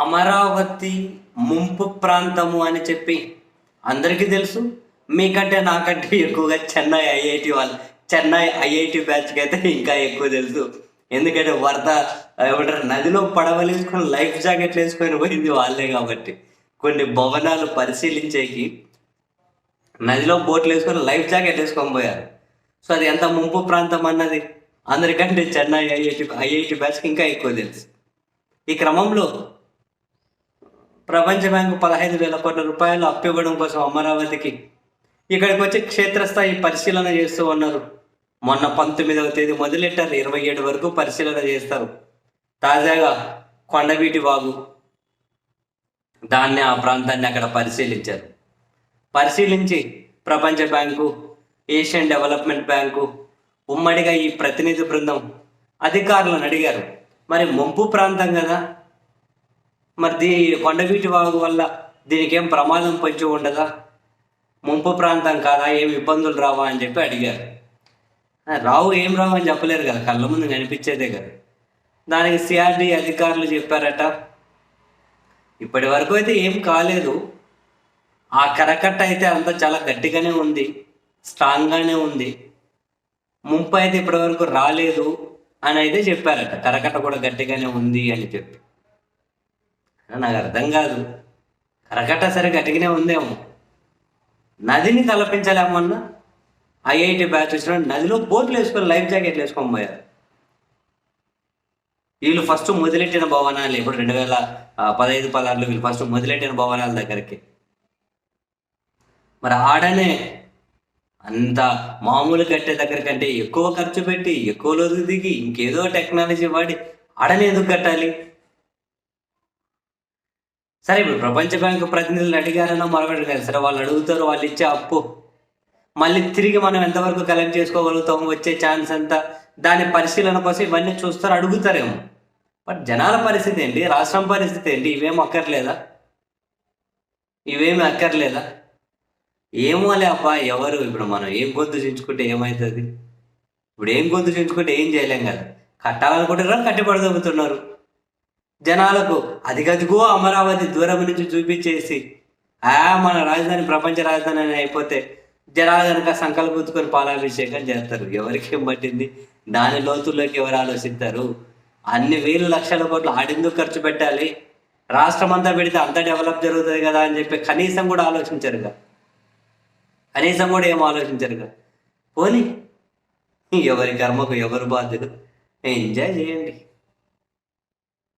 అమరావతి ముంపు ప్రాంతము అని చెప్పి అందరికీ తెలుసు. మీకంటే నాకంటే ఎక్కువగా చెన్నై ఐఐటి వాళ్ళు చెన్నై ఐఐటి బ్యాచ్కి అయితే ఇంకా ఎక్కువ తెలుసు. ఎందుకంటే వరద ఏమంటారు నదిలో పడవలు వేసుకొని లైఫ్ జాకెట్లు వేసుకొని పోయింది వాళ్ళే కాబట్టి. కొన్ని భవనాలు పరిశీలించేకి నదిలో బోట్లు వేసుకొని లైఫ్ జాకెట్ వేసుకొని పోయారు. సో అది ఎంత ముంపు ప్రాంతం అన్నది అందరికంటే చెన్నై ఐఐటి ఐఐటి బ్యాచ్కి ఇంకా ఎక్కువ తెలుసు. ఈ క్రమంలో ప్రపంచ బ్యాంకు పదహైదు వేల కోట్ల రూపాయలు అప్పు ఇవ్వడం కోసం అమరావతికి. ఇక్కడికి వచ్చి క్షేత్రస్థాయి పరిశీలన చేస్తూ ఉన్నారు. మొన్న పంతొమ్మిదవ తేదీ మొదలెట్టారు ఇరవై ఏడు వరకు పరిశీలన చేస్తారు. తాజాగా కొండవీటి వాగు దాన్ని ఆ ప్రాంతాన్ని అక్కడ పరిశీలించారు. పరిశీలించి ప్రపంచ బ్యాంకు ఏషియన్ డెవలప్మెంట్ బ్యాంకు ఉమ్మడిగా ఈ ప్రతినిధి బృందం అధికారులను అడిగారు. మరి ముంపు ప్రాంతం కదా? మరి దీ కొండవీటి వాగు వల్ల దీనికి ఏం ప్రమాదం పొంచి ఉండదా? ముంపు ప్రాంతం కాదా? ఏం ఇబ్బందులు రావా అని చెప్పి అడిగారు. రావు ఏం రావు అని చెప్పలేరు కదా కళ్ళ ముందు కనిపించేదే కదా. దానికి సిఆర్డి అధికారులు చెప్పారట. ఇప్పటి వరకు అయితే ఏం కాలేదు. ఆ కరకట్ట అయితే అంతా చాలా గట్టిగానే ఉంది స్ట్రాంగ్గానే ఉంది. ముంపు అయితే ఇప్పటి వరకు రాలేదు అని అయితే చెప్పారట. కరకట్ట కూడా గట్టిగానే ఉంది అని చెప్పి. నాకు అర్థం కాదు. కరకట్ట సరే గట్టిగానే ఉందేమో. నదిని తలపించలేమన్నా ఐఐటి బ్యాచ్ వచ్చిన నదిలో బోట్లు వేసుకొని లైఫ్ జాకెట్లు వేసుకొని పోయారు. వీళ్ళు ఫస్ట్ మొదలెట్టిన భవనాలు ఇప్పుడు రెండు వేల పదహైదు పదహారులో వీళ్ళు ఫస్ట్ మొదలెట్టిన భవనాల దగ్గరికి. మరి ఆడనే అంత మామూలు కట్టే దగ్గర కంటే ఎక్కువ ఖర్చు పెట్టి ఎక్కువ లోతు దిగి ఇంకేదో టెక్నాలజీ వాడి ఆడనే ఎందుకు కట్టాలి? సరే ఇప్పుడు ప్రపంచ బ్యాంకు ప్రతినిధులు అడిగారన్నా మరొకటి లేదు. సరే వాళ్ళు అడుగుతారు వాళ్ళు ఇచ్చే అప్పు. మళ్ళీ తిరిగి మనం ఎంతవరకు కలెక్ట్ చేసుకోగలుగుతాము వచ్చే ఛాన్స్ ఎంత? దాని పరిశీలన కోసం ఇవన్నీ చూస్తారు అడుగుతారేమో. బట్ జనాల పరిస్థితి ఏంటి? రాష్ట్రం పరిస్థితి ఏంటి? ఇవేం అక్కర్లేదా? ఇవేమి అక్కర్లేదా? ఏమోలే అబ్బా ఎవరు? ఇప్పుడు మనం ఏం గొంతు చించుకుంటే ఏమవుతుంది ఇప్పుడు ఏం గొంతు చించుకుంటే ఏం చేయలేం కదా? కట్టాలనుకుంటున్నారు కట్టిపడదొబ్బుతున్నారు జనాలకు అదిగదిగో అమరావతి దూరం నుంచి చూపించేసి ఆ మన రాజధాని ప్రపంచ రాజధాని అని అయిపోతే జనాలు కనుక సంకల్పించుకొని పాలాభిషేకం చేస్తారు. ఎవరికి పట్టింది? దాని లోతుల్లోకి ఎవరు ఆలోచిస్తారు? అన్ని వేలు లక్షల కోట్లు ఆడెందుకు ఖర్చు పెట్టాలి? రాష్ట్రం అంతా పెడితే అంత డెవలప్ జరుగుతుంది కదా అని చెప్పి కనీసం కూడా ఆలోచించరుగా కనీసం కూడా ఏం ఆలోచించరుగా పోనీ. ఎవరి కర్మకు ఎవరు బాధ్యులు? ఎంజాయ్ చేయండి.